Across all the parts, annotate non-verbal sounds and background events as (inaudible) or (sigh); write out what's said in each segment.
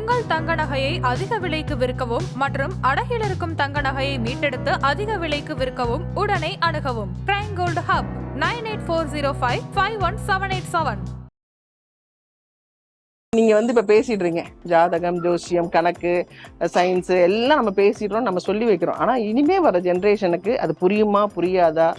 உங்கள் தங்க நகையை அதிக விலைக்கு விற்கவும் மற்றும் அடகில் இருக்கும் தங்க நகையை மீட்டெடுத்து அதிக விலைக்கு விற்கவும் உடனே அணுகவும். Prime Gold Hub nine eight four zero five five one seven eight seven நீங்க வந்து இப்ப பேசிட்டு இருக்கீங்க. ஜாதகம் ஜோசியம் கணக்கு சயின்ஸ் எல்லாம் நம்ம பேசிடுறோம் நம்ம சொல்லி வைக்கிறோம். ஆனா இனிமே வர ஜென்ரேஷனுக்கு அது புரியுமா புரியாதா?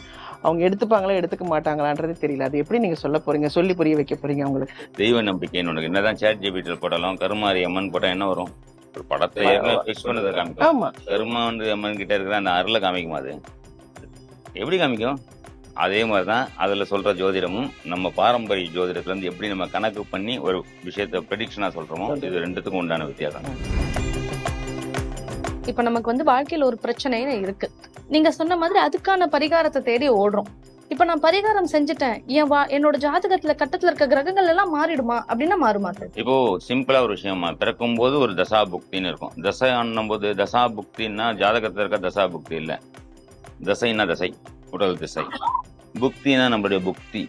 அவங்க எடுத்துப்பாங்களா எடுத்துக்க மாட்டாங்களான்றது தெரியல. அது எப்படி நீங்க சொல்ல போறீங்க? சொல்லி புரிய வைக்க போறீங்க அவங்களுக்கு? தெய்வ நம்பிக்கைன்னு உனக்கு என்னதான் சேட் ஜிபிடியில் போட்டாலும் கருமாரி அம்மன் போட்டா என்ன வரும்? ஒரு படத்தை ஏற்கனவே ஃபிக்ஸ் பண்ணதை காமிக்கும். கருமாண்டு அம்மன் கிட்ட இருக்கிற அந்த அருளை காமிக்குமா அது? எப்படி காமிக்கும்? அதே மாதிரி தான் அதில் சொல்கிற ஜோதிடமும் நம்ம பாரம்பரிய ஜோதிடத்துலேருந்து எப்படி நம்ம கணக்கு பண்ணி ஒரு விஷயத்தை ப்ரெடிக்ஷனாக சொல்கிறோமோ இது ரெண்டுத்துக்கும் உண்டான வித்தியாசம். இப்ப நமக்கு வந்து வாழ்க்கையில ஒரு பிரச்சனைன்னு இருக்கு. நீங்க சொன்ன மாதிரி அதுக்கான பரிகாரத்தை தேடி ஓடுறோம். இப்ப நான் பரிகாரம் செஞ்சுட்டேன். என் வா என்னோட ஜாதகத்துல கட்டத்துல இருக்க கிரகங்கள் எல்லாம் மாறிடுமா? அப்படின்னா மாறுமா இப்போ சிம்பிளா ஒரு விஷயமா பிறக்கும் போது ஒரு தசா புக்தின்னு இருக்கும். தசை போது தசா புக்தின்னா ஜாதகத்தில் இருக்க தசா புக்தி இல்லை. தசைன்னா தசை உடல் திசை. புக்தினா நம்மளுடைய புக்தி.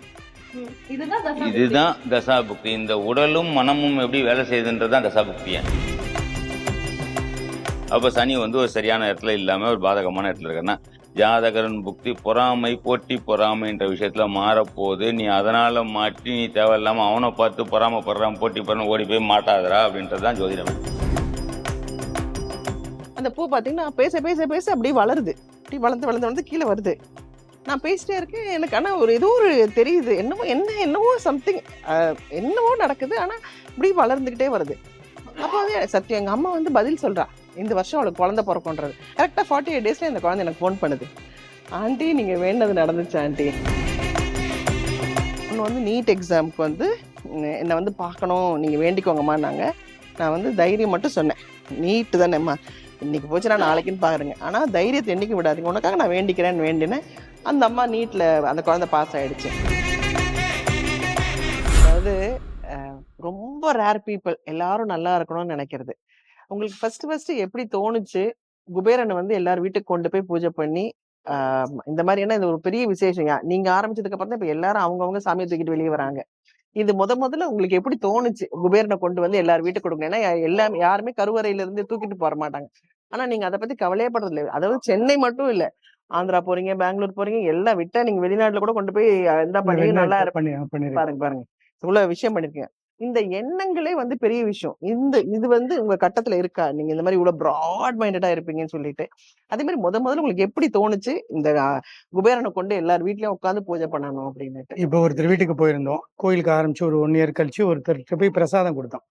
இதுதான் இதுதான் தசா புக்தி இந்த உடலும் மனமும் எப்படி வேலை செய்யுதுன்றது தான் தசா புக்தியா அப்போ சனி வந்து ஒரு சரியான இடத்துல இல்லாமல் ஒரு பாதகமான இடத்துல இருக்குன்னா ஜாதகரன் புக்தி பொறாமை போட்டி பொறாமைன்ற விஷயத்தில் மாறப்போகுது. நீ அதனால் மாட்டி நீ தேவையில்லாமல் அவனை பார்த்து பொறாமப்படுறான் போட்டி போறான் ஓடி போய் மாட்டாதரா அப்படின்றது தான் ஜோதிடம். அந்த பூ பார்த்தீங்கன்னா பேச பேச பேச அப்படியே வளருது. அப்படி வளர்ந்து வளர்ந்து வளர்ந்து கீழே வருது. நான் பேசிட்டே இருக்கேன். எனக்கு ஆனால் ஒரு ஏதோ ஒரு தெரியுது. என்னமோ என்ன என்னவோ சம்திங் என்னவோ நடக்குது. ஆனால் இப்படி வளர்ந்துக்கிட்டே வருது. அப்போ வந்து சத்தியம் எங்கள் அம்மா வந்து பதில் சொல்கிறா இந்த வருஷம் அவளுக்கு குழந்தை பிறக்கும்ன்றது. கரெக்டாக ஃபார்ட்டி எயிட் டேஸில் இந்த குழந்தை எனக்கு ஃபோன் பண்ணுது. ஆண்டி நீங்கள் வேண்டது நடந்துச்சு ஆண்டி ஒன்று வந்து நீட் எக்ஸாமுக்கு வந்து என்னை வந்து பார்க்கணும் நீங்கள் வேண்டிக்கோங்கம்மானாங்க நான் வந்து தைரியம் மட்டும் சொன்னேன். நீட்டு தானேம்மா. இன்றைக்கி போச்சு நான் நாளைக்குன்னு பாருங்க. ஆனால் தைரியத்தை என்றைக்கும் விடாதீங்க. உனக்காக நான் வேண்டிக்கிறேன்னு வேண்டினேன். அந்த அம்மா நீட்டில் அந்த குழந்தை பாஸ் ஆகிடுச்சு அதாவது ரொம்ப ரேர் பீப்புள் எல்லாரும் நல்லா இருக்கணும்னு நினைக்கிறது. உங்களுக்கு ஃபர்ஸ்ட் ஃபர்ஸ்ட் எப்படி தோணுச்சு? குபேரனை வந்து எல்லாரும் வீட்டுக்கு கொண்டு போய் பூஜை பண்ணி இந்த மாதிரி ஏன்னா இது ஒரு பெரிய விசேஷம். நீங்க ஆரம்பிச்சதுக்கு அப்புறம் தான் இப்ப எல்லாரும் அவங்கவங்க சாமியை தூக்கிட்டு வெளியே வராங்க. இது முத முதல்ல உங்களுக்கு எப்படி தோணுச்சு? குபேரனை கொண்டு வந்து எல்லாரும் வீட்டுக்கு கொடுங்க. ஏன்னா எல்லாம் யாருமே கருவறையில இருந்து தூக்கிட்டு போற மாட்டாங்க. ஆனா நீங்க அதை பத்தி கவலையப்படுறது இல்லை. அதாவது சென்னை மட்டும் இல்ல. ஆந்திரா போறீங்க பெங்களூர் போறீங்க எல்லாம் விட்டா நீங்க வெளிநாட்டுல கூட கொண்டு போய் இந்த பண்ணி நல்லா பாருங்க பாருங்க. இவ்வளவு விஷயம் பண்ணிருக்கீங்க. இந்த எண்ணங்களே வந்து பெரிய விஷயம். இந்த இது வந்து உங்க கட்டத்துல இருக்கா? நீங்க இந்த மாதிரி இவ்வளவு பிராட் மைண்டடா இருப்பீங்கன்னு சொல்லிட்டு. அதே மாதிரி முத முதல்ல உங்களுக்கு எப்படி தோணுச்சு? இந்த குபேரனை கொண்டு எல்லார் வீட்லயும் உட்காந்து பூஜை பண்ணணும் அப்படின்னுட்டு. இப்போ ஒருத்தர் வீட்டுக்கு போயிருந்தோம். கோயிலுக்கு ஆரம்பிச்சு ஒரு ஒன் இயர் கழிச்சு ஒருத்தர்கிட்ட போய் பிரசாதம் கொடுத்தோம்.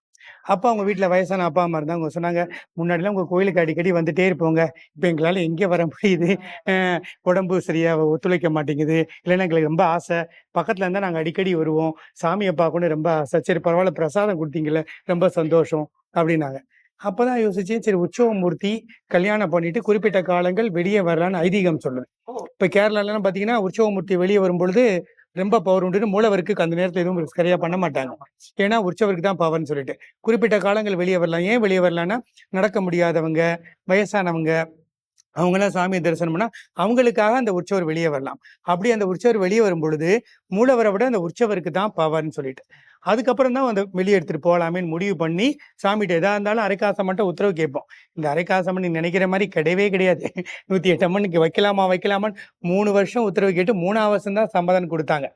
அப்போ அவங்க வீட்டில் வயசான அப்பா அம்மா இருந்தாங்க. அவங்க சொன்னாங்க முன்னாடிலாம் உங்கள் கோயிலுக்கு அடிக்கடி வந்துட்டே இருப்போங்க. இப்போ எங்களால் எங்கே வர முடியுது? உடம்பு சரியா ஒத்துழைக்க மாட்டேங்குது. இல்லைன்னா எங்களுக்கு ரொம்ப ஆசை. பக்கத்தில் இருந்தால் நாங்கள் அடிக்கடி வருவோம். சாமியை பார்க்கணும் ரொம்ப ஆசை. சரி பரவாயில்ல பிரசாதம் கொடுத்தீங்களே ரொம்ப சந்தோஷம். அப்படின்னாங்க. அப்பதான் யோசிச்சேன் சரி உற்சவமூர்த்தி கல்யாணம் பண்ணிட்டு குறிப்பிட்ட காலங்கள் வெளியே வரலான்னு ஐதீகம் சொல்லுது. இப்ப கேரளாலாம் பாத்தீங்கன்னா உற்சவமூர்த்தி வெளியே வரும்பொழுது ரொம்ப பவர் உண்டுன்னு மூலவருக்கு அந்த நேரத்துல எதுவும் சரியா பண்ண மாட்டாங்க. ஏன்னா உற்சவருக்கு தான் பவர்னு சொல்லிட்டு. குறிப்பிட்ட காலங்கள் வெளியே வரலாம். ஏன் வெளியே வரலாம்னா நடக்க முடியாதவங்க வயசானவங்க அவங்களாம் சாமியை தரிசனம் பண்ணா அவங்களுக்காக அந்த உற்சவர் வெளியே வரலாம். அப்படி அந்த உற்சவர் வெளியே வரும் பொழுது மூலவரை விட அந்த உற்சவருக்கு தான் பவர்னு சொல்லிட்டு. அதுக்கப்புறம் தான் அந்த வெளியே எடுத்துட்டு போகலாமேன்னு முடிவு பண்ணி சாமிகிட்ட எதா இருந்தாலும் அரைக்காசம் மட்டும் உத்தரவு கேட்போம். இந்த அரைக்காசம் நீ நினைக்கிற மாதிரி கிடையவே கிடையாது. நூத்தி எட்டு அம்மனுக்கு வைக்கலாமா வைக்கலாமான்னு மூணு வருஷம் உத்தரவு கேட்டு மூணாவது வருஷம் தான் சம்மதம் கொடுத்தாங்க.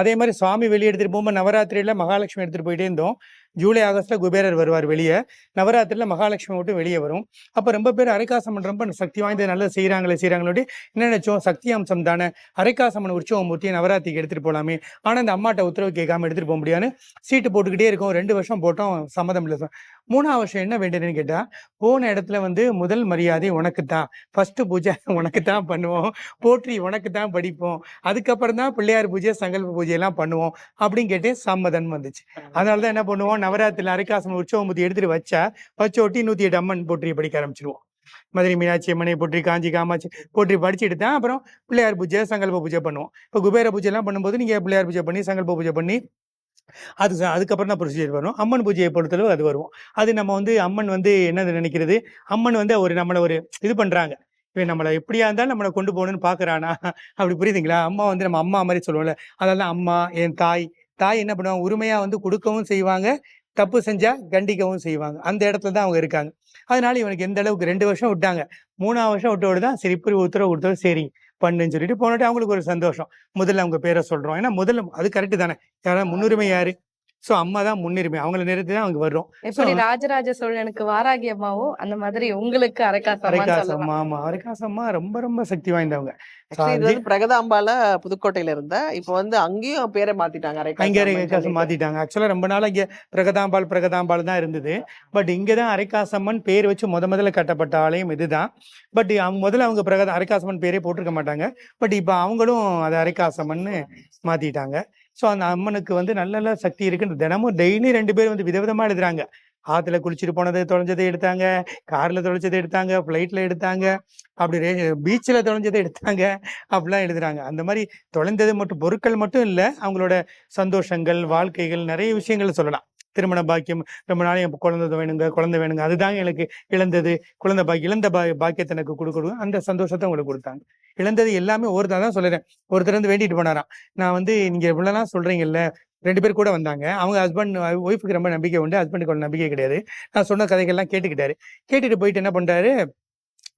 அதே மாதிரி சுவாமி வெளியே எடுத்துட்டு போகும்போது நவராத்திரியில மகாலட்சுமி எடுத்துட்டு போயிட்டே இருந்தோம். ஜூலை ஆகஸ்ட்ல குபேரர் வருவார் வெளியே. நவராத்திரியில மகாலட்சுமி மட்டும் வெளியே வரும். அப்ப ரொம்ப பேர் அரைக்காசம் ரொம்ப சக்தி வாய்ந்த நல்லா செய்யறாங்களே செய்யறாங்களோட என்ன நினைச்சோம் சக்தி அம்சம் தானே அரைக்காசம்மன் உற்சவம் மூர்த்தியை நவராத்திரிக்கு எடுத்துட்டு போலாமே. ஆனா இந்த அம்மாட்ட உத்தரவு கேட்காம எடுத்துட்டு போக முடியாதுன்னு சீட்டு போட்டுக்கிட்டே இருக்கோம். ரெண்டு வருஷம் போட்டோம் சம்மதம் இல்லை மூணாவது வருஷம் என்ன வேண்டியதுன்னு கேட்டா போன இடத்துல வந்து முதல் மரியாதை உனக்கு தான் ஃபர்ஸ்ட் பூஜை உனக்கு தான் பண்ணுவோம். போற்றி உனக்கு தான் படிப்போம். அதுக்கப்புறம் தான் பிள்ளையார் பூஜை சங்கல்ப பூஜை எல்லாம் பண்ணுவோம் அப்படின்னு கேட்டு சம்மதம் வந்துச்சு. அதனால தான் என்ன பண்ணுவோம் நவராத்திரியில் அரைக்காசம் உற்சவமூர்த்தி எடுத்துட்டு வச்சா வச்ச ஒட்டி நூத்தி எட்டு அம்மன் போற்றி படிக்க ஆரம்பிச்சிருவோம். மதுரை மீனாட்சி அம்மனை போற்றி காஞ்சி காமாட்சி போற்றி படிச்சுட்டு தான் அப்புறம் பிள்ளையார் பூஜை சங்கல்ப பூஜை பண்ணுவோம். இப்போ குபேர பூஜை எல்லாம் பண்ணும்போது நீங்க பிள்ளையார் பூஜை பண்ணி சங்கல்ப பூஜை பண்ணி அது அதுக்கப்புறம் தான் ப்ரொசீஜர் வரும் அம்மன் பூஜையை பொறுத்தளவு அது வரும் அது நம்ம வந்து அம்மன் வந்து என்னது நினைக்கிறது? அம்மன் வந்து ஒரு நம்மளை ஒரு இது பண்றாங்க. இவன் நம்மளை எப்படியா இருந்தாலும் நம்மளை கொண்டு போகணும்னு பாக்குறானா? அப்படி புரியுதுங்களா? அம்மா வந்து நம்ம அம்மா மாதிரி சொல்லுவோம்ல. அதெல்லாம் அம்மா என் தாய் தாய் என்ன பண்ணுவாங்க? உரிமையா வந்து கொடுக்கவும் செய்வாங்க தப்பு செஞ்சா கண்டிக்கவும் செய்வாங்க. அந்த இடத்துல தான் அவங்க இருக்காங்க. அதனால இவனுக்கு எந்த அளவுக்கு ரெண்டு வருஷம் விட்டாங்க. மூணாவது வருஷம் விட்டோடு தான் சரி இப்படி உத்தரவு கொடுத்தோம். சரி பண்ணுன்னு சொல்லிட்டு போனட்டு அவங்களுக்கு ஒரு சந்தோஷம். முதல்ல அவங்க பேரை சொல்றோம். ஏன்னா முதல்ல அது கரெக்டு தானே. யாராவது முன்னுரிமை யாரு? ஸோ அம்மா தான் முன்னுரிமை. அவங்கள நிறுத்தி தான் அவங்க வர்றோம். எப்படி ராஜராஜ சோழனுக்கு வாராகி அம்மாவும் அந்த மாதிரி உங்களுக்கு அரைக்காசம் சொல்லலாம். ஆமா. அரைக்காசம்மா ரொம்ப ரொம்ப சக்தி வாய்ந்தவங்க. இது வந்து பிரகதாம்பால புதுக்கோட்டையில இருந்தா. இப்போ வந்து அங்கேயும் பேரை மாத்திட்டாங்க அங்கே அரைக்காசம். மாத்திட்டாங்க. ஆக்சுவலா ரொம்ப நாள் இங்க பிரகதாம்பாள் பிரகதாம்பாள் தான் இருந்தது. பட் இங்க தான் அரைக்காசம்மன் பேர் வச்சு முத முதல்ல கட்டப்பட்ட ஆலயம் இதுதான். பட் அவங்க முதல்ல அவங்க பிரகத அரைக்காசம்மன் பேரே போட்டிருக்க மாட்டாங்க. பட் இப்போ அவங்களும் அதை அரைக்காசம்மன்னு மாத்திட்டாங்க. ஸோ அந்த அம்மனுக்கு வந்து நல்ல நல்ல சக்தி இருக்குன்னு தினமும் டெய்லி ரெண்டு பேரும் வந்து விதவிதமாக எழுதுறாங்க. ஆற்றுல குளிச்சுட்டு போனதை தொலைஞ்சதை எடுத்தாங்க காரில் தொலைஞ்சதை எடுத்தாங்க ஃப்ளைட்டில் எடுத்தாங்க அப்படி பீச்சில் தொலைஞ்சதை எடுத்தாங்க அப்படிலாம் எழுதுறாங்க. அந்த மாதிரி தொலைந்தது மட்டும் பொருட்கள் மட்டும் இல்லை அவங்களோட சந்தோஷங்கள் வாழ்க்கைகள் நிறைய விஷயங்கள் சொல்லலாம். திருமண பாக்கியம் ரொம்ப நாளையும் என் குழந்தை வேணுங்க குழந்தை வேணுங்க. அதுதாங்க எனக்கு இழந்தது. குழந்தை பாக்கி இழந்த பா பாக்கியத்தை எனக்கு கொடுக்கணும் அந்த சந்தோஷத்தை உங்களுக்கு கொடுத்தாங்க. இழந்தது எல்லாமே ஒருத்தர் தான் சொல்லுறேன். ஒருத்தர் வந்து வேண்டிட்டு போனாராம். நான் வந்து நீங்க இவ்வளவுலாம் சொல்றீங்கல்ல ரெண்டு பேர் கூட வந்தாங்க. அவங்க ஹஸ்பண்ட் ஒய்ஃபுக்கு ரொம்ப நம்பிக்கை உண்டு. ஹஸ்பண்டுக்கு ஒரு நம்பிக்கை கிடையாது. நான் சொன்ன கதைகள்லாம் கேட்டுக்கிட்டாரு. கேட்டுட்டு போயிட்டு என்ன பண்றாரு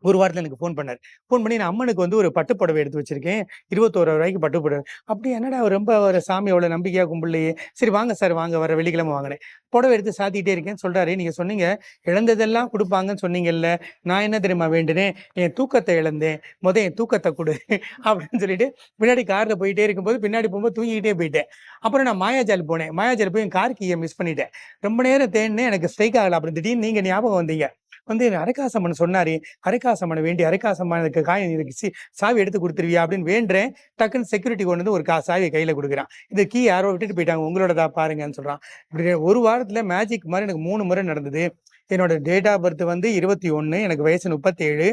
ஒரு வாரத்தில் எனக்கு ஃபோன் பண்ணார். ஃபோன் பண்ணி நான் அம்மனுக்கு வந்து ஒரு பட்டு புடவை எடுத்து வச்சிருக்கேன். இருபத்தோரு ரூபாய்க்கு பட்டுப்புடவை அப்படி என்னடா ரொம்ப ஒரு சாமி அவ்வளோ நம்பிக்கையாக கும்பிடலையே. சரி வாங்க சார் வாங்க வர வெள்ளிக்கிழமை வாங்கினேன் புடவை எடுத்து சாத்திட்டே இருக்கேன் சொல்கிறாரு நீங்கள் சொன்னீங்க இழந்ததெல்லாம் கொடுப்பாங்கன்னு சொன்னீங்கல்ல நான் என்ன தெரியுமா வேண்டுனேன்? என் தூக்கத்தை இழந்தேன். முத என் தூக்கத்தை கொடு (laughs) அப்படின்னு சொல்லிட்டு பின்னாடி காரில் போயிட்டே இருக்கும்போது பின்னாடி போகும்போது தூங்கிக்கிட்டே போயிட்டேன். அப்புறம் நான் மாயாஜால் போனேன். மாயாஜால் போய் என் கார் கீயை மிஸ் பண்ணிட்டேன். ரொம்ப நேரம் தேடினேன் எனக்கு ஸ்ட்ரைக் ஆகலை. அப்படின்னு திடீர்னு நீங்கள் ஞாபகம் வந்தீங்க. வந்து அரைக்காசம்மன் சொன்னாரு. அரைக்காசம்மனை வேண்டி அரைக்காசம்மனுக்கு காய் இருக்கு சி- சாவி எடுத்து கொடுத்துருவியா அப்படின்னு வேண்டுறேன். டக்குன்னு செக்யூரிட்டி கொண்டு வந்து ஒரு கா சாவியை கையில கொடுக்குறான். இந்த கீ யாரோ விட்டுட்டு போயிட்டாங்க. உங்களோடதா பாருங்கன்னு சொல்றான். இப்படி ஒரு வாரத்துல மேஜிக் மாதிரி எனக்கு மூணு முறை நடந்தது. என்னோட டேட் ஆஃப் பர்த் வந்து இருபத்தி ஒன்று எனக்கு வயசு முப்பத்தேழு.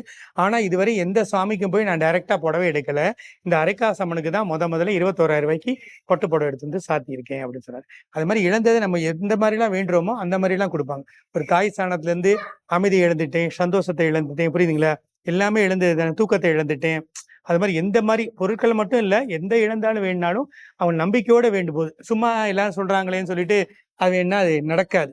ஆனால் இதுவரை எந்த சாமிக்கும் போய் நான் டைரெக்டாக புடவை எடுக்கலை. இந்த அரைக்காசம்மனுக்கு தான் முத முதல்ல இருபத்தோராயிரம் ரூபாய்க்கு கொட்டு புடவை எடுத்து வந்து சாத்தியிருக்கேன் அப்படின்னு சொன்னார். அது மாதிரி இழந்ததை நம்ம எந்த மாதிரிலாம் வேண்டுறோமோ அந்த மாதிரிலாம் கொடுப்பாங்க. ஒரு தாய் சாணத்துலேருந்து அமைதி இழந்துட்டேன் சந்தோஷத்தை இழந்துட்டேன் புரியுதுங்களா? எல்லாமே இழந்தது தூக்கத்தை இழந்துட்டேன். அது மாதிரி எந்த மாதிரி பொருட்கள் மட்டும் இல்லை எந்த இழந்தாலும் வேணுனாலும் அவன் நம்பிக்கையோட வேண்டும் போது சும்மா எல்லாரும் சொல்றாங்களேன்னு சொல்லிட்டு அது என்ன அது நடக்காது.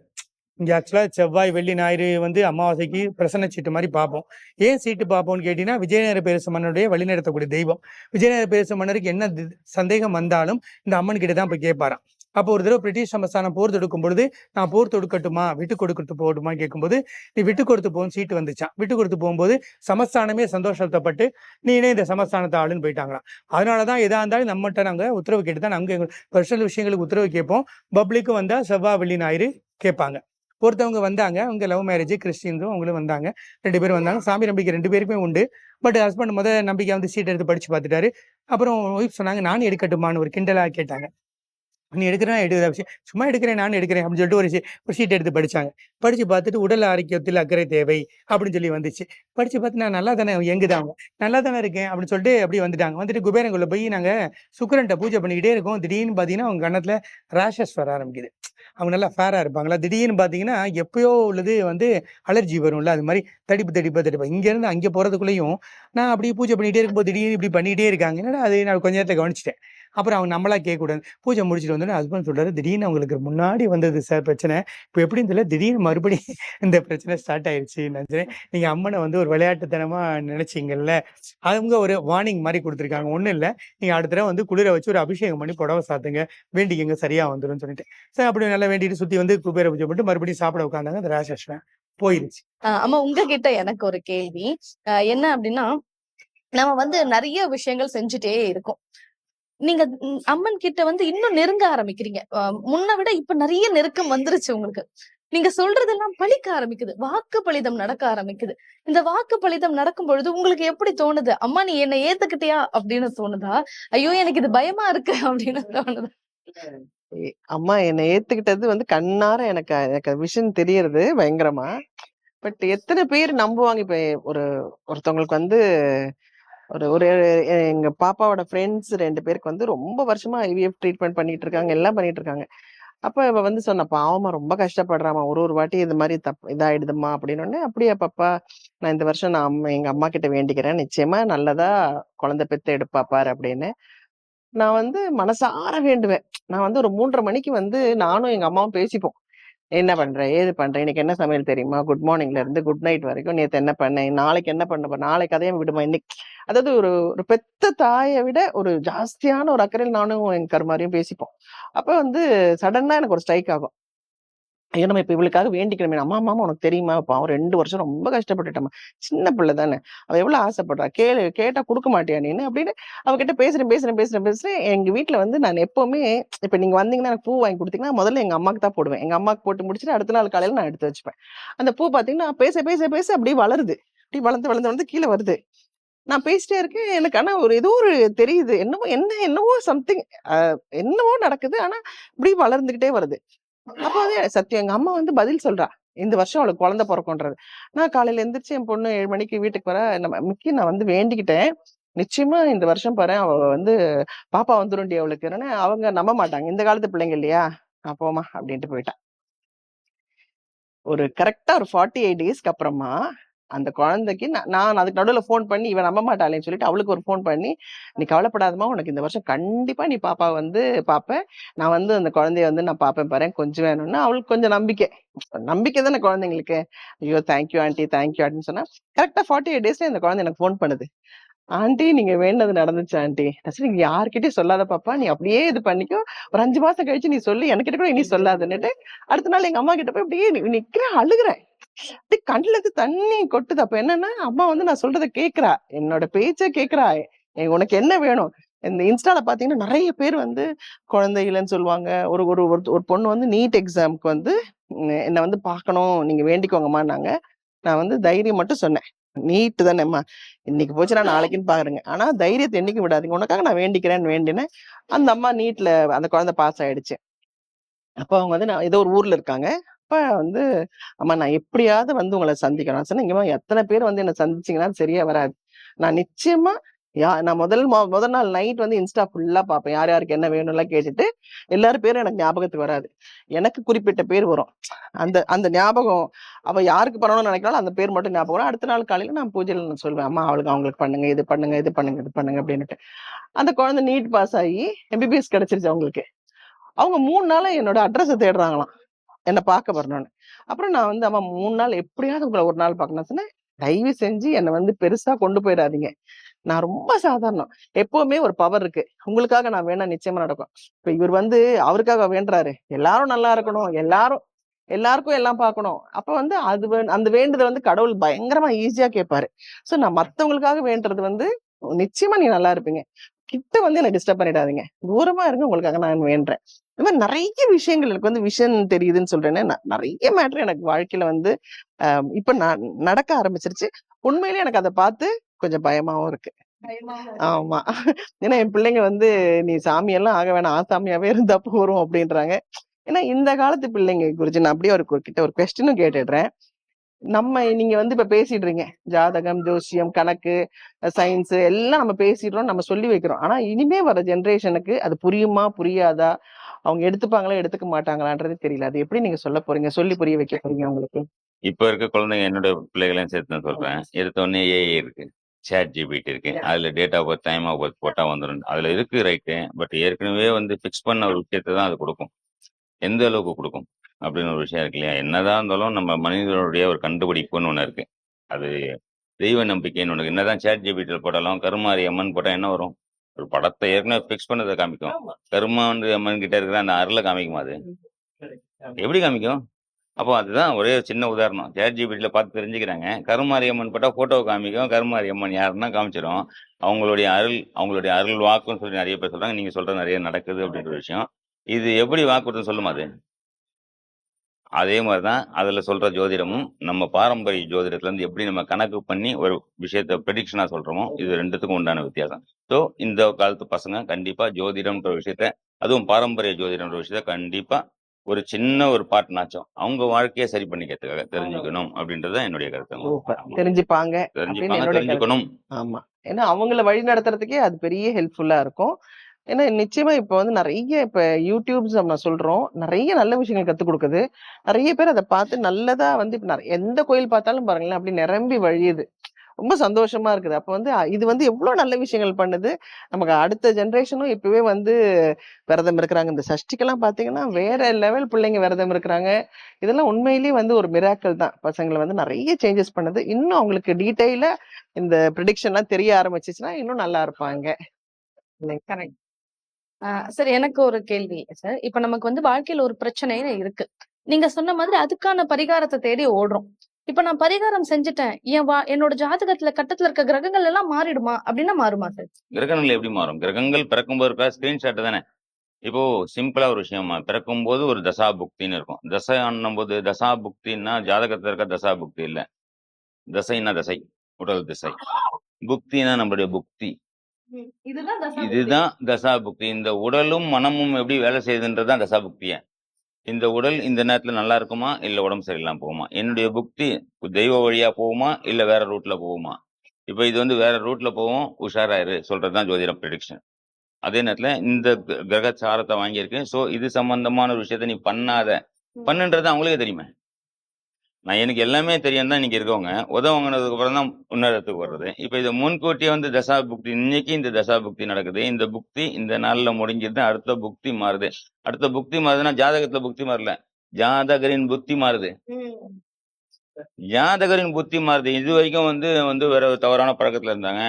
இங்கே ஆக்சுவலாக செவ்வாய் வெள்ளி ஞாயிறு வந்து அமாவாசைக்கு பிரசன்ன சீட்டு மாதிரி பார்ப்போம். ஏன் சீட்டு பார்ப்போம்னு கேட்டிங்கன்னா விஜயநகர பேரரசு மன்னனுடைய வழிநடத்தக்கூடிய தெய்வம். விஜயநகர பேரரசு மன்னருக்கு என்ன சந்தேகம் வந்தாலும் இந்த அம்மன் கிட்ட தான் போய் கேட்பாராம். அப்போ ஒரு தடவை பிரிட்டிஷ் சமஸ்தானம் போர் தொடுக்கும் பொழுது நான் போர் தொடுக்கட்டுமா விட்டு கொடுக்கட்டு போகட்டுமா கேட்கும்போது நீ விட்டு கொடுத்து போகும் சீட்டு வந்துச்சான் விட்டு கொடுத்து போகும்போது சமஸ்தானமே சந்தோஷத்தப்பட்டு நீனே இந்த சமஸ்தானத்தை ஆளுன்னு போயிட்டாங்களாம். அதனால தான் எதாக இருந்தாலும் நம்மகிட்ட நாங்கள் உத்தரவு கேட்டு தான் நாங்கள் எங்கள் பர்சனல் விஷயங்களுக்கு உத்தரவு கேட்போம். பப்ளிக்கும் வந்தால் செவ்வாய் வெள்ளி ஞாயிறு கேட்பாங்க. ஒருத்தவங்க வந்தாங்க. அவங்க லவ் மேரேஜ் கிறிஸ்டின்ஸும் அவங்களும் வந்தாங்க. ரெண்டு பேரும் வந்தாங்க. சாமி நம்பிக்கை ரெண்டு பேருக்குமே உண்டு. பட் ஹஸ்பண்ட் முத நம்பிக்கை வந்து சீட் எடுத்து படிச்சு பார்த்துட்டாரு. அப்புறம் ஒய்ஃப் சொன்னாங்க நானும் எடுக்கட்டுமான்னு ஒரு கிண்டலாக கேட்டாங்க. நீ எடுக்கிறேன் எடுக்கிற விஷயம் சும்மா எடுக்கிறேன் நான் எடுக்கிறேன் அப்படின்னு சொல்லிட்டு ஒரு ஷீ- ஒரு ஷீட் எடுத்து படிச்சாங்க. படித்து பார்த்துட்டு உடல் ஆரோக்கியத்தில் அக்கறை தேவை அப்படின்னு சொல்லி வந்துச்சு. படித்து பார்த்து நான் நல்லா தானே எங்குதாங்க நல்லா தானே இருக்கேன் அப்படின்னு சொல்லிட்டு அப்படி வந்துட்டாங்க. வந்துட்டு குபேரங்குள்ள போய் நாங்கள் சுக்கரன்ட்ட பூஜை பண்ணிக்கிட்டே இருக்கோம். திடீர்னு பார்த்தீங்கன்னா அவங்க கண்ணத்துல ரேஷஸ் வர ஆரம்பிக்குது. அவங்க நல்லா ஃபேராக இருப்பாங்களா? திடீர்னு பார்த்தீங்கன்னா எப்பயோ உள்ளது வந்து அலர்ஜி வரும்ல அது மாதிரி தடிப்பு தடிப்பு தடிப்பு. இங்கேருந்து அங்கே போகிறதுக்குள்ளேயும் நான் அப்படியே பூஜை பண்ணிகிட்டே இருக்கும்போது திடீர்னு இப்படி பண்ணிக்கிட்டே இருக்காங்க. என்னடா அது? நான் கொஞ்ச நேரத்தில் கவனிச்சிட்டேன். அப்புறம் அவங்க நம்மளா கேட்கக்கூடாது. பூஜை முடிச்சுட்டு வந்தோடனே ஹஸ்பண்ட் சொல்றாரு திடீர்னு அவங்களுக்கு முன்னாடி வந்தது சார் பிரச்சனை. இப்போ எப்படின்னு தெரியல. திடீர்னு மறுபடியும் (laughs) இந்த பிரச்சனை ஸ்டார்ட் ஆயிருச்சு. நினைச்சேன். நீங்க அம்மனை வந்து ஒரு விளையாட்டுத்தனமா நினைச்சீங்கல்ல. அவங்க ஒரு வார்னிங் மாதிரி கொடுத்துருக்காங்க. ஒன்றும் இல்ல. நீங்க அடுத்த தடவை வந்து குளிர வச்சு ஒரு அபிஷேகம் பண்ணி புடவை சாத்துங்க. வேண்டிக்கங்க சரியா வந்துடும் சொல்லிட்டு. சார் அப்படி நல்லா வேண்டிட்டு சுத்தி வந்து குபேர பூஜை போட்டு மறுபடியும் சாப்பிட உட்காந்தாங்க. அந்த ராசஸ் போயிருச்சு. ஆமா உங்ககிட்ட எனக்கு ஒரு கேள்வி. ஆஹ் என்ன அப்படின்னா நம்ம வந்து நிறைய விஷயங்கள் செஞ்சுட்டே இருக்கோம். நீங்க அம்மன் கிட்ட வந்து இன்னும் நெருங்க ஆரம்பிக்கிறீங்க. முன்ன விட இப்ப நிறைய நெருக்கம் வந்துருச்சு உங்களுக்கு. நீங்க சொல்றதெல்லாம் பழிக்க ஆரம்பிக்குது. வாக்கு பலிதம் நடக்க ஆரம்பிக்குது. இந்த வாக்கு பலிதம் நடக்கும் பொழுது உங்களுக்கு எப்படி தோணுது? அம்மா நீ என்ன ஏத்துக்கிட்டியா? அப்படின்னு தோணுதா? ஐயோ எனக்கு இது பயமா இருக்கு (laughs) அப்படின்னு தோணுதா? அம்மா என்னை ஏத்துக்கிட்டது வந்து கண்ணார எனக்கு எனக்கு விஷன் தெரியறது பயங்கரமா. பட் எத்தனை பேர் நம்புவாங்க? இப்ப ஒரு ஒருத்தவங்களுக்கு வந்து ஒரு ஒரு எங்க பாப்பாவோட ஃப்ரெண்ட்ஸ் ரெண்டு பேருக்கு வந்து ரொம்ப வருஷமா ஐவிஎஃப் ட்ரீட்மெண்ட் பண்ணிட்டு இருக்காங்க எல்லாம் பண்ணிட்டு இருக்காங்க அப்ப இவ வந்து சொன்ன பாவமா ரொம்ப கஷ்டப்படுறாமா ஒரு ஒரு வாட்டி இது மாதிரி தப் இதாயிடுதுமா அப்படின்னு அப்படியே பாப்பா நான் இந்த வருஷம் நான் அம்மா எங்க அம்மா கிட்ட வேண்டிக்கிறேன் நிச்சயமா நல்லதா குழந்தை பெத்து எடுப்பா பாரு அப்படின்னு. நான் வந்து மனசார வேண்டுவேன். நான் வந்து ஒரு மூன்றரை மணிக்கு வந்து நானும் எங்க அம்மாவும் பேசிப்போம். என்ன பண்ற? ஏது பண்ற? இன்னைக்கு என்ன சமையல் தெரியுமா? குட் மார்னிங்ல இருந்து குட் நைட் வரைக்கும் நேத்து என்ன பண்ணேன் நாளைக்கு என்ன பண்ண போற? நாளைக்கு அதையும் விடுமா? இன்னைக்கு அதாவது ஒரு ஒரு பெத்த தாயை விட ஒரு ஜாஸ்தியான ஒரு அக்கறையில் நானும் என் கருமாரியும் பேசிப்போம். அப்ப வந்து சடனா எனக்கு ஒரு ஸ்ட்ரைக் ஆகும். ஐயோ நம்ம இப்போ இவளுக்காக வேண்டிக்கணுமே. அம்மா அம்மா உனக்கு தெரியுமா? பாவம் ரெண்டு வருஷம் ரொம்ப கஷ்டப்பட்டுட்டம்மா. சின்ன பிள்ளை தானே. அவள் எவ்வளோ ஆசைப்படுறா? கேளு கேட்டால் கொடுக்க மாட்டியா நீன்னு அப்படின்னு அவகிட்ட பேசுறேன் பேசுறேன் பேசுறேன் பேசுறேன். எங்கள் வீட்டில் வந்து நான் எப்போவுமே இப்போ நீங்கள் வந்தீங்கன்னா எனக்கு பூ வாங்கி கொடுத்தீங்கன்னா முதல்ல எங்கள் அம்மாக்கு தான் போடுவேன். எங்கள் அம்மாக்கு போட்டு முடிச்சுட்டு அடுத்த நாள் காலையில் நான் எடுத்து வச்சுப்பேன். அந்த பூ பார்த்தீங்கன்னா பேச பேச பேச அப்படியே வளருது. அப்படி வளர்ந்து வளர்ந்து வளர்ந்து கீழே வருது. நான் பேசிட்டே இருக்கேன். எனக்கு ஆனா ஒரு ஏதோ ஒரு தெரியுது. என்னமோ என்ன என்னவோ சம்திங் என்னவோ நடக்குது. ஆனா இப்படி வளர்ந்துகிட்டே வருது. அப்போ வந்து சத்தியம். எங்க அம்மா வந்து பதில் சொல்றா. இந்த வருஷம் அவளுக்கு குழந்தை பிறக்கும்ன்றது. நான் காலையில எந்திரிச்சு என் பொண்ணு ஏழு மணிக்கு வீட்டுக்கு வர நம்ம மிக்கி நான் வந்து வேண்டிக்கிட்டேன். நிச்சயமா இந்த வருஷம் பாரு அவ வந்து பாப்பா வந்துருண்டி அவளுக்கு. அவங்க நம்ப மாட்டாங்க. இந்த காலத்து பிள்ளைங்க இல்லையா? நான் போமா அப்படின்ட்டு போயிட்டா. ஒரு கரெக்டா ஒரு ஃபார்ட்டி எயிட் டேஸ்க்கு அப்புறமா அந்த குழந்தைக்கு நான் நான் அதுக்கு நடுவுல ஃபோன் பண்ணி இவன் நம்ப மாட்டாளேன்னு சொல்லிட்டு அவளுக்கு ஒரு ஃபோன் பண்ணி நீ கவலைப்படாதம்மா உனக்கு இந்த வருஷம் கண்டிப்பா நீ பாப்பா வந்து பாப்ப நான் வந்து அந்த குழந்தைய வந்து நான் பாப்பேன் பாரு கொஞ்சம் வேணும்னா. அவளுக்கு கொஞ்சம் நம்பிக்கை. நம்பிக்கை தானே குழந்தைங்களுக்கு? ஐயோ தேங்க்யூ ஆண்டி தேங்க்யூ ஆண்டின்னு சொன்னா கரெக்டா ஃபார்ட்டி எயிட் டேஸ்ல இந்த குழந்தை எனக்கு ஃபோன் பண்ணுது. ஆண்டி நீங்க வேண்டது நடந்துச்சு ஆண்டி சரி நீங்க யார்கிட்டயும் சொல்லாத பாப்பா. நீ அப்படியே இது பண்ணிக்கோ. ஒரு அஞ்சு மாசம் கழிச்சு நீ சொல்லு. என்கிட்ட கூட இனி சொல்லாதுன்னுட்டு அடுத்த நாள் எங்க அம்மா கிட்ட போய் அப்படியே நி- நிக்கிறேன் அழுகுறேன். அப்படி கண்ணுல இருந்து தண்ணி கொட்டுது. அப்ப என்னன்னா அம்மா வந்து நான் சொல்றத கேக்குறா என்னோட பேச்ச கேக்குறா உனக்கு என்ன வேணும்? இந்த இன்ஸ்டால பாத்தீங்கன்னா நிறைய பேர் வந்து குழந்தை இல்லைன்னு சொல்லுவாங்க. ஒரு ஒரு ஒரு- ஒரு பொண்ணு வந்து நீட் எக்ஸாம்க்கு வந்து என்னை வந்து பார்க்கணும். நீங்க வேண்டிக்கோங்கம்மான்னாங்க. நான் வந்து தைரியம் மட்டும் சொன்னேன். நீட்டு தானேம்மா. இன்னைக்கு போச்சுன்னா நாளைக்குன்னு பாருங்க. ஆனா தைரியத்தை என்னைக்கு விடாதீங்க. உனக்காக நான் வேண்டிக்கிறேன்னு வேண்டினேன். அந்த அம்மா நீட்ல அந்த குழந்தை பாஸ் ஆயிடுச்சு. அப்போ அவங்க வந்து நான் ஏதோ ஒரு ஊர்ல இருக்காங்க. அப்ப வந்து அம்மா நான் எப்படியாவது வந்து உங்களை சந்திக்கணும். சொன்னேன் "இங்கம்மா, எத்தனை பேர் வந்து என்ன சந்திச்சீங்கன்னா சரியா வராது. நான் நிச்சயமா யா நான் முதல் முதல் நாள் நைட் வந்து இன்ஸ்டா ஃபுல்லா பார்ப்பேன். யார் யாருக்கு என்ன வேணும்லாம் கேட்டுட்டு எல்லாரும் பேரும் எனக்கு ஞாபகத்துக்கு வராது. எனக்கு குறிப்பிட்ட பேர் வரும். அந்த அந்த ஞாபகம் அவ யாருக்கு பண்ணணும்னு நினைக்கிறாலும் அந்த பேர் மட்டும் ஞாபகம் வரும். அடுத்த நாள் காலையில நான் பூஜையில நான் சொல்லுவேன் அம்மா அவளுக்கு அவங்களுக்கு பண்ணுங்க இது பண்ணுங்க இது பண்ணுங்க இது பண்ணுங்க அப்படின்னுட்டு. அந்த குழந்தை நீட் பாஸ் ஆகி எம்பிபிஎஸ் கிடைச்சிருச்சு அவங்களுக்கு. அவங்க மூணு நாளா என்னோட அட்ரஸை தேடுறாங்களாம். என்னை பார்க்க வரணும்னு. அப்புறம் நான் வந்து அம்மா மூணு நாள் எப்படியாவது உங்களை ஒரு நாள் பார்க்கணும் சொன்னேன். தயவு செஞ்சு என்னை வந்து பெருசா கொண்டு போயிடாதீங்க. நான் ரொம்ப சாதாரணம். எப்பவுமே ஒரு பவர் இருக்கு. உங்களுக்காக நான் வேணா நிச்சயமா நடக்கும். இப்ப இவர் வந்து அவருக்காக வேண்டுறாரு. எல்லாரும் நல்லா இருக்கணும். எல்லாரும் எல்லாருக்கும் எல்லாம் பார்க்கணும். அப்ப வந்து அது அந்த வேண்டுதல் வந்து கடவுள் பயங்கரமா ஈஸியா கேட்பாரு. சோ நான் மத்தவங்களுக்காக வேண்டுறது வந்து நிச்சயமா நீ நல்லா இருப்பீங்க. கிட்ட வந்து என்ன டிஸ்டர்ப் பண்ணிடாதீங்க. தூரமா இருங்க உங்களுக்காக நான் வேண்டுறேன் இந்த மாதிரி நிறைய விஷயங்கள் எனக்கு வந்து விஷன் தெரியுதுன்னு சொல்றேன்னா நிறைய மேட்ரு எனக்கு வாழ்க்கையில வந்து இப்ப நான் நடக்க ஆரம்பிச்சிருச்சு. உண்மையிலேயே எனக்கு அதை பார்த்து கொஞ்சம் பயமாவும் இருக்கு. ஆமா. ஏன்னா என் பிள்ளைங்க வந்து நீ சாமியெல்லாம் ஆக வேணாம். ஆசாமியாவே இருந்தா போறோம் அப்படின்றாங்க. ஏன்னா இந்த காலத்து பிள்ளைங்க குறிச்சு நான் அப்படியே ஒரு கிட்ட ஒரு கொஸ்டினும் கேட்டுடுறேன். நம்ம நீங்க வந்து இப்ப பேசிடுறீங்க. ஜாதகம் ஜோசியம் கணக்கு சயின்ஸ் எல்லாம் நம்ம பேசிடுறோம் நம்ம சொல்லி வைக்கிறோம். ஆனா இனிமே வர ஜெனரேஷனுக்கு அது புரியுமா புரியாதா? அவங்க எடுத்துப்பாங்களா எடுத்துக்க மாட்டாங்களான்றது தெரியல. அது எப்படி நீங்க சொல்ல போறீங்க? சொல்லி புரிய வைக்க போறீங்க அவங்களுக்கு. இப்ப இருக்க குழந்தைங்க என்னோட பிள்ளைகளையும் சேர்த்து நான் சொல்றேன். எடுத்த உடனே ஏஐ இருக்கு. சேட் ஜிபிடி இருக்கு அதுல date of birth time of birth போட்டா வந்துடும் அதுல இருக்கு ரைட்டு பட் ஏற்கனவே வந்து ஃபிக்ஸ் பண்ண ஒரு விஷயத்தை தான் அது கொடுக்கும். எந்த அளவுக்கு கொடுக்கும்? அப்படின்னு ஒரு விஷயம் இருக்கு இல்லையா? என்னதான் இருந்தாலும் நம்ம மனிதனுடைய ஒரு கண்டுபிடிப்புன்னு ஒண்ணு இருக்கு. அது தெய்வ நம்பிக்கைன்னு இருக்கு. என்னதான் சேட் ஜிபிடியில் போட்டாலும் கருமாரி அம்மன் போட்டா என்ன வரும்? ஒரு படத்தை ஏற்கனவே ஃபிக்ஸ் பண்ணதை காமிக்கும். கருமாண்டு அம்மன் கிட்ட இருக்கிற அந்த அருளை காமிக்குமா அது? எப்படி காமிக்கும்? அப்போ அதுதான் ஒரே சின்ன உதாரணம். சேட் ஜிபிடியில் பார்த்து தெரிஞ்சுக்கிறாங்க. கருமாரியம்மன் போட்டால் ஃபோட்டோ காமிக்கும். கருமாரியம்மன் யாருன்னா காமிச்சிடும் அவங்களுடைய அருள் அவங்களுடைய அருள் வாக்குன்னு சொல்லி நிறைய பேர் சொல்றாங்க. நீங்க சொல்றது நிறைய நடக்குது அப்படின்ற விஷயம். இது எப்படி வாக்குறுதுன்னு சொல்லுமா அது? அதே மாதிரி தான் அதில் சொல்ற ஜோதிடமும் நம்ம பாரம்பரிய ஜோதிடத்துல இருந்து எப்படி நம்ம கணக்கு பண்ணி ஒரு விஷயத்த ப்ரெடிக்ஷனா சொல்றோமோ இது ரெண்டுத்துக்கும் உண்டான வித்தியாசம். ஸோ இந்த காலத்து பசங்க கண்டிப்பா ஜோதிடம்ன்ற விஷயத்த அதுவும் பாரம்பரிய ஜோதிடம்ன்ற விஷயத்த கண்டிப்பா ஒரு சின்ன ஒரு பாட்டுனாச்சும் அவங்க வாழ்க்கையை சரி பண்ணிக்கிறதுக்காக தெரிஞ்சுக்கணும் அப்படின்றது தான் என்னுடைய கருத்து. தெரிஞ்சுப்பாங்க தெரிஞ்சுப்பாங்க. தெரிஞ்சுக்கணும். ஆமா. ஏன்னா அவங்கள வழி நடத்துறதுக்கே அது பெரிய ஹெல்ப்ஃபுல்லா இருக்கும். ஏன்னா நிச்சயமா இப்போ வந்து நிறைய இப்ப யூடியூப்ஸ் நம்ம சொல்றோம். நிறைய நல்ல விஷயங்கள் கத்துக் கொடுக்குது. நிறைய பேர் அதை பார்த்து நல்லதா வந்து இப்ப நிறைய- எந்த கோயில் பார்த்தாலும் பாருங்களேன் அப்படி நிரம்பி வழியுது. ரொம்ப சந்தோஷமா இருக்குது. அப்ப வந்து இது வந்து எவ்வளவு நல்ல விஷயங்கள் பண்ணுது. நமக்கு அடுத்த ஜென்ரேஷனும் இப்பவே வந்து விரதம் இருக்கிறாங்க. இந்த சஷ்டிக்கெல்லாம் பாத்தீங்கன்னா வேற லெவல் பிள்ளைங்க விரதம் இருக்கிறாங்க. இதெல்லாம் உண்மையிலேயே வந்து ஒரு மிராக்கள் தான். பசங்களை வந்து நிறைய சேஞ்சஸ் பண்ணுது. இன்னும் அவங்களுக்கு டீட்டெயிலாக இந்த ப்ரிடிக்ஷன்லாம் தெரிய ஆரம்பிச்சிச்சுன்னா இன்னும் நல்லா இருப்பாங்க. கரெக்ட் சார் எனக்கு ஒரு கேள்வி. சார் இப்ப நமக்கு வந்து வாழ்க்கையில ஒரு பிரச்சனைன்னு இருக்கு. நீங்க சொன்ன மாதிரி அதுக்கான பரிகாரத்தை தேடி ஓடுறோம். இப்ப நான் பரிகாரம் செஞ்சுட்டேன். என் வா என்னோட ஜாதகத்துல கட்டத்துல இருக்க கிரகங்கள் எல்லாம் மாறிடுமா? அப்படின்னா மாறுமா சார்? கிரகங்கள் எப்படி மாறும்? கிரகங்கள் பிறக்கும்போது இருக்க? ஸ்கிரீன்ஷாட் தானே. இப்போ சிம்பிளா ஒரு விஷயமா பிறக்கும்போது ஒரு தசா புக்தின்னு இருக்கும். தசை போது தசா புக்தின்னா ஜாதகத்துல இருக்க தசா புக்தி இல்ல. தசைன்னா தசை உடல் திசை. புக்தினா நம்மளுடைய புக்தி. இதுதான் தசா புக்தி. இந்த உடலும் மனமும் எப்படி வேலை செய்யுதுன்றதுதான் தசா புக்திய இந்த உடல் இந்த நேரத்துல நல்லா இருக்குமா? இல்ல உடம்பு சரியில்லாம போகுமா? என்னுடைய புக்தி தெய்வ வழியா போகுமா? இல்ல வேற ரூட்ல போகுமா? இப்போ இது வந்து வேற ரூட்ல போகும் உஷாராயிரு சொல்றதுதான் ஜோதிடம் ப்ரிடிக்ஷன் அதே நேரத்துல இந்த கிர- கிரக சாரத்தை வாங்கியிருக்கு. சோ இது சம்பந்தமான ஒரு விஷயத்த நீ பண்ணாத. பண்ணுன்றது அவங்களுக்கே தெரியுமே. நான் எனக்கு எல்லாமே தெரியும் தான் இன்னைக்கு இருக்கவங்க. உதவ வாங்கினதுக்கு அப்புறம் தான் முன்னேறத்துக்கு வர்றது. இப்போ இது முன்கூட்டியே வந்து தசா புக்தி இன்னைக்கு இந்த தசா புக்தி நடக்குது. இந்த புக்தி இந்த நாள்ல முடிஞ்சிருது அடுத்த புக்தி மாறுது. அடுத்த புக்தி மாறுதுன்னா ஜாதகத்துல புக்தி மாறல. ஜாதகரின் புத்தி மாறுது. ஜாதகரின் புத்தி மாறுது. இது வரைக்கும் வந்து வந்து வேற தவறான பழக்கத்துல இருந்தாங்க.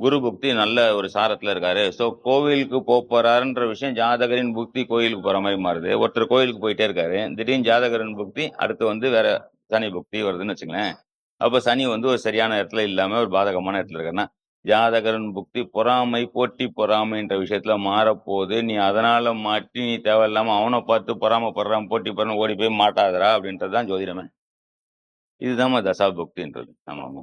குரு புக்தி நல்ல ஒரு சாரத்துல இருக்காரு. சோ கோவிலுக்கு போறாருன்ற விஷயம் ஜாதகரின் புக்தி கோயிலுக்கு போற மாதிரி மாறுது. ஒருத்தர் கோயிலுக்கு போயிட்டே இருக்காரு. திடீர்னு ஜாதகரின் புக்தி அடுத்து வந்து வேற சனி புக்தி வருதுன்னு வச்சுங்களேன் அப்போ சனி வந்து ஒரு சரியான இடத்துல இல்லாமல் ஒரு பாதகமான இடத்துல இருக்காருன்னா ஜாதகரன் புக்தி பொறாமை போட்டி பொறாமைன்ற விஷயத்துல மாறப்போகுது. நீ அதனால மாட்டி நீ தேவையில்லாம அவனை பார்த்து பொறாமப்படுறான் போட்டி போறான் ஓடி போய் மாட்டாதரா அப்படின்றது தான் ஜோதிடமே. இதுதான் தசா புக்தின்றது ஆமா ஆமா